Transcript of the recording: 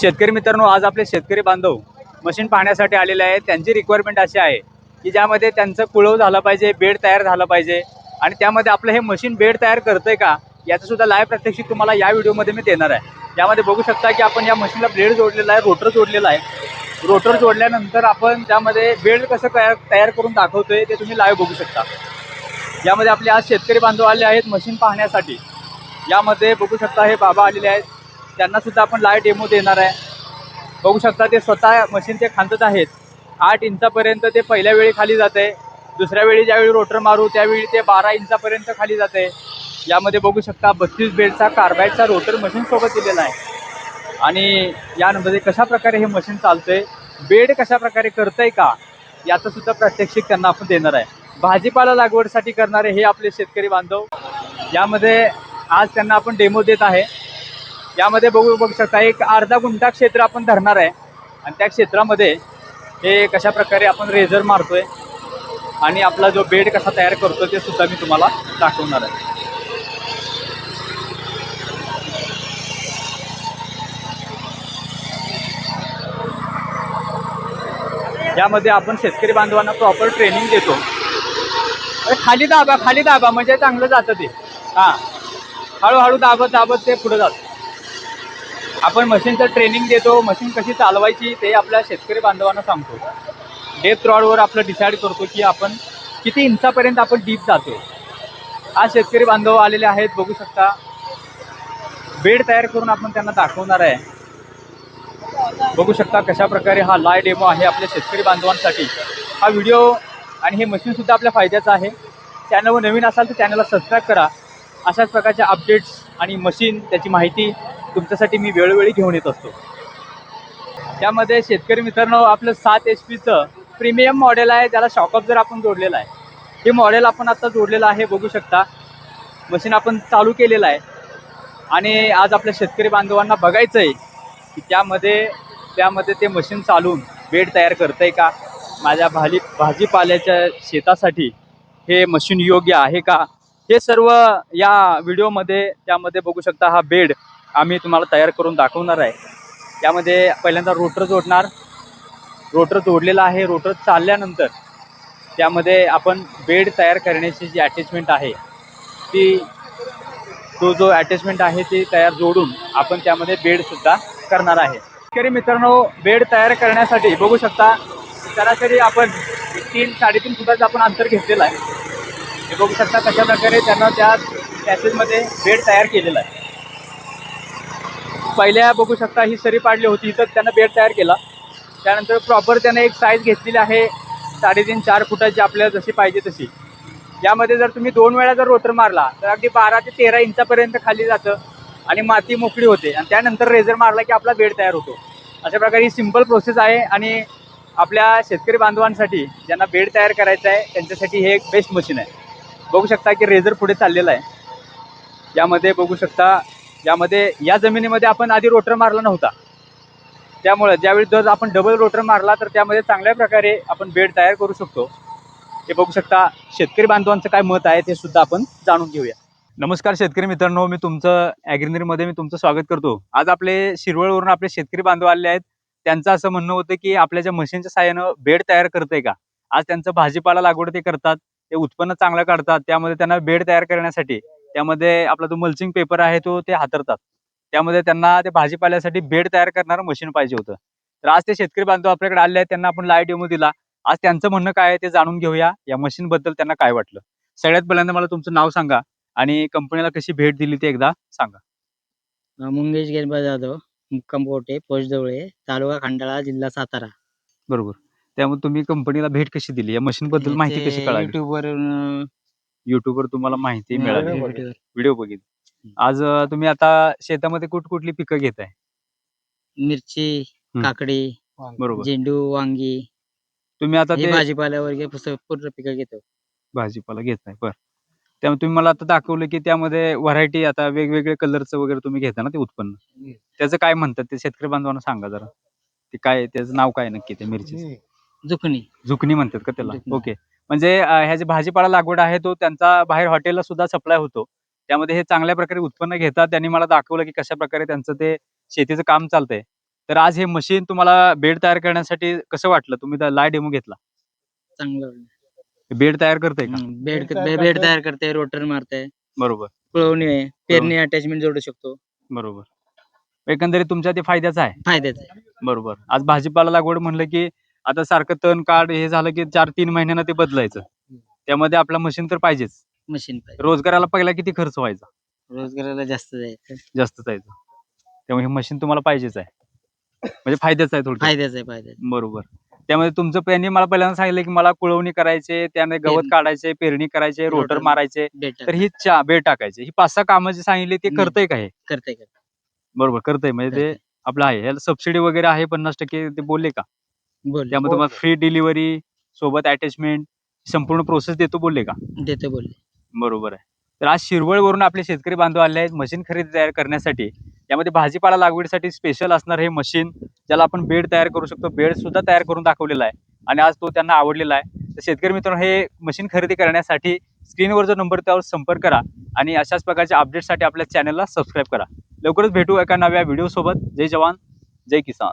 शेतकरी मित्रांनो आज आपले शेतकरी बांधव मशीन पाहण्यासाठी आलेले आहेत. त्यांची रिक्वायरमेंट अशी आहे की ज्यामध्ये त्यांचं कुळव झालं पाहिजे बेड तयार झालं पाहिजे आणि त्यामध्ये आपलं हे मशीन बेड तयार करतंय का याचं सुद्धा लाईव्ह प्रात्यक्षिक तुम्हाला या व्हिडिओमध्ये मी देणार आहे. यामध्ये बघू शकता की आपण या मशीनला ब्लेड जोडलेला आहे रोटर जोडलेला आहे. रोटर जोडल्यानंतर आपण त्यामध्ये बेड कसं तयार तयार करून दाखवतोय ते तुम्ही लाईव्ह बघू शकता. यामध्ये आपले आज शेतकरी बांधव आले आहेत मशीन पाहण्यासाठी. यामध्ये बघू शकता हे बाबा आलेले आहेत. त्यांना सुद्धा आपण लाईव्ह डेमो देणार आहे. बघू शकता ते स्वतः मशीन ते खांदत आहेत. आठ इंचापर्यंत ते पहिल्या वेळी खाली जाते. दुसऱ्या वेळी ज्यावेळी रोटर मारू त्यावेळी ते बारा इंचापर्यंत खाली जाते. यामध्ये बघू शकता बत्तीस बेडचा कार्बाईडचा रोटर मशीन सोबत दिलेला आहे. आणि यामध्ये कशा प्रकारे हे मशीन चालतंय बेड कशा प्रकारे करतंय का याचं सुद्धा प्रात्यक्षिक त्यांना आपण देणार आहे. भाजीपाला लागवडसाठी करणारे हे आपले शेतकरी बांधव यामध्ये आज त्यांना आपण डेमो देत आहे. यामध्ये बघू बघू शकता एक अर्धा गुंठा क्षेत्र आपण धरणार आहे. आणि त्या क्षेत्रामध्ये हे कशा प्रकारे आपण रेझर मारतोय आणि आपला जो बेड कसा तयार करतो ते सुद्धा मी तुम्हाला दाखवणार आहे. यामध्ये आपण शेतकरी बांधवांना प्रॉपर ट्रेनिंग देतो. खाली दाबा खाली दाबा म्हणजे चांगलं जातं ते. हां. हळूहळू दाबत दाबत ते पुढे जातं. आपण मशीनचं ट्रेनिंग देतो मशीन कशी चालवायची ते आपल्या शेतकरी बांधवांना सांगतो. डेप रॉडवर आपलं डिसाईड करतो की आपण किती इंचापर्यंत आपण डीप जातो आज शेतकरी बांधव आलेले आहेत बघू शकता. बेड तयार करून आपण त्यांना दाखवणार आहे. बघू शकता कशा प्रकारे हा लाय डेमो आहे आपल्या शेतकरी बांधवांसाठी. हा व्हिडिओ आणि हे मशीनसुद्धा आपल्या फायद्याचं आहे. चॅनलवर नवीन असाल तर चॅनलला सबस्क्राईब करा. अशाच प्रकारच्या अपडेट्स आणि मशीन त्याची माहिती तुमच्यासाठी मी वेळोवेळी घेऊन येत असतो. त्यामध्ये शेतकरी मित्रांनो आपलं सात एच पीचं प्रीमियम मॉडेल आहे ज्याला शॉकअप जर आपण जोडलेलं आहे. हे मॉडेल आपण आता जोडलेलं आहे बघू शकता. मशीन आपण चालू केलेलं आहे. आणि आज आपल्या शेतकरी बांधवांना बघायचं आहे की त्यामध्ये त्यामध्ये ते मशीन चालून बेड तयार करतंय का? माझ्या भाली भाजीपाल्याच्या शेतासाठी हे मशीन योग्य आहे का? हे सर्व या व्हिडिओमध्ये त्यामध्ये बघू शकता हा बेड. आम्ही तुम्हाला तयार करून दाखवणार आहे. यामध्ये पहिल्यांदा रोटर जोडणार. रोटर जोडलेला आहे. रोटर चालल्यानंतर त्यामध्ये आपण बेड तयार करण्याची जी अटॅचमेंट आहे ती तो जो अटॅचमेंट आहे ती तयार जोडून आपण त्यामध्ये बेडसुद्धा करणार आहे. शेतकरी मित्रांनो बेड तयार करण्यासाठी बघू शकता सरासरी आपण तीन साडेतीन फुटाचं आपण अंतर घेतलेलं आहे. हे बघू शकता कशा प्रकारे त्यांना त्या पॅसेजमध्ये बेड तयार केलेला आहे. पहिल्या बघू शकता ही सरी पाडली होती इथं त्यांना बेड तयार केला. त्यानंतर प्रॉपर त्यानं एक साईज घेतलेली आहे साडेतीन चार फुटाची आपल्याला जशी पाहिजे तशी. यामध्ये जर तुम्ही दोन वेळा जर रोटर मारला तर अगदी बारा ते तेरा इंचापर्यंत खाली जातं आणि माती मोकळी होते. आणि त्यानंतर रेझर मारला की आपला बेड तयार होतो. अशा प्रकारे ही सिंपल प्रोसेस आहे आणि आपल्या शेतकरी बांधवांसाठी ज्यांना बेड तयार करायचं आहे त्यांच्यासाठी हे एक बेस्ट मशीन आहे. बघू शकता की रेझर पुढे चाललेला आहे. यामध्ये बघू शकता यामध्ये या जमिनीमध्ये आपण आधी रोटर मारला नव्हता. त्यामुळं ज्यावेळी जर आपण डबल रोटर मारला तर त्यामध्ये चांगल्या प्रकारे आपण बेड तयार करू शकतो. हे बघू शकता शेतकरी बांधवांचं काय मत आहे ते सुद्धा आपण जाणून घेऊया. नमस्कार शेतकरी मित्रांनो मी तुमचं ॲग्रिनरीमध्ये मी तुमचं स्वागत करतो. आज आपले शिरवळवरून आपले शेतकरी बांधव आले आहेत. त्यांचं असं म्हणणं होतं की आपल्या ज्या मशीनच्या साह्यानं बेड तयार करतंय का? आज त्यांचं भाजीपाला लागवड ते करतात ते उत्पन्न चांगलं काढतात त्यामध्ये त्यांना बेड तयार करण्यासाठी. त्यामध्ये आपला जो मल्चिंग पेपर आहे तो ते हातरतात. त्यामध्ये त्यांना ते भाजीपाल्यासाठी बेड तयार करणारं मशीन पाहिजे होतं. तर आज ते शेतकरी बांधव आपल्याकडे आले आहेत त्यांना आपण लाइट डेमो दिला. आज त्यांचं म्हणणं काय आहे ते जाणून घेऊया. या मशीन बद्दल त्यांना काय वाटलं? सगळ्यात पहिल्यांदा मला तुमचं नाव सांगा आणि कंपनीला कशी भेट दिली ते एकदा सांगा. मुंगेश गेरबा जाधव मुक्काम कोटे पोस्ट जवळे तालुका खंडाळा जिल्हा सातारा. बरोबर. त्यामुळे तुम्ही कंपनीला भेट कशी दिली? या मशीन बद्दल माहिती कशी कळाली? युट्यूब वरून युट्यूबवर तुम्हाला माहिती मिळाली. व्हिडिओ व्हिडिओ बघितली. आज अं, तुम्ही आता शेतामध्ये कुठ कुठली पिकं घेताय मिरची. काकडी बरोबर. झेंडू वांगी तुम्ही आता हे ते भाजीपाला वगैरे पुस्तक पूर्ण पिकं घेतो. भाजीपाला घेताय बर. त्यामुळे तुम्ही मला आता दाखवलं की त्यामध्ये व्हरायटी आता वेगवेगळे कलरचं वगैरे तुम्ही घेता ना ते उत्पन्न. त्याचं काय म्हणतात ते शेतकरी बांधवांना सांगा जरा. ते काय त्याचं नाव काय नक्की ते मिरची जुकणी झुकणी म्हणतात का त्याला? झुकणी. ओके म्हणजे अं, ह्या जे भाजीपाला लागवड आहे तो त्यांचा बाहेर हॉटेलला सुद्धा सप्लाय होतो. त्यामध्ये हे चांगल्या प्रकारे उत्पन्न घेतात. त्यांनी मला दाखवलं की कशा प्रकारे त्यांचं ते शेतीचं काम चालतंय. तर आज हे मशीन तुम्हाला बेड तयार करण्यासाठी कसं वाटलं? तुम्ही लाय डेमो घेतला. चांगलं वाटलं. बेड तयार करते का? बेड बेड तयार करते रोटर मारते बरोबर. कुळवणी आहे पेरणी अटॅचमेंट जोडू शकतो. बरोबर. एकंदरीत तुमच्या ते फायद्याचं आहे. फायद्याचं आहे. बरोबर. आज भाजीपाला लागवड म्हणलं की आता सारखं तण काढ हे झालं की चार तीन महिन्यांना ते बदलायचं. त्यामध्ये आपला मशीन तर पाहिजेच. मशीन पाहिजे. रोजगाराला पहिला किती खर्च व्हायचा? रोजगाराला जास्त जायचं. जास्त जायचा. त्यामुळे हे मशीन तुम्हाला पाहिजेच आहे. म्हणजे फायद्याचं आहे थोडं फायद्याचं आहे फायद्याचं बरोबर. त्यामध्ये तुमचं त्यांनी मला पहिल्यांदा सांगितलं की मला कुळवणी करायचे त्याने गवत पेरणी. काढायचे पेरणी करायचे रोटर रोटर. मारायचे. तर ही चा बेड टाकायचे. ही पाच सहा कामं जी सांगितली ते हम्म. करतंय का हे? करते बरोबर करतंय. म्हणजे ते आपलं आहे. याला सबसिडी वगैरे आहे पन्नास टक्के ते बोलले का? बोल. त्यामध्ये तुम्हाला फ्री डिलिव्हरी सोबत अटॅचमेंट संपूर्ण प्रोसेस देतो बोलले का? देतो बोलले. बरोबर आहे. तर आज शिरवळवरून आपले शेतकरी बांधव आले आहेत. मशीन खरेदी तयार करण्यासाठी. यामध्ये भाजीपाला लागवडीसाठी स्पेशल असणार हे मशीन ज्याला आपण बेड तयार करू शकतो. बेड सुद्धा तयार करून दाखवलेला आहे. आणि आज तो त्यांना आवडलेला आहे. तर शेतकरी मित्रांनो हे मशीन खरेदी करण्यासाठी स्क्रीनवर जो नंबर त्यावर संपर्क करा. आणि अशाच प्रकारच्या अपडेटसाठी आपल्या चॅनलला सबस्क्राईब करा. लवकरच भेटू एका नव्या व्हिडिओ सोबत. जय जवान. जय किसान.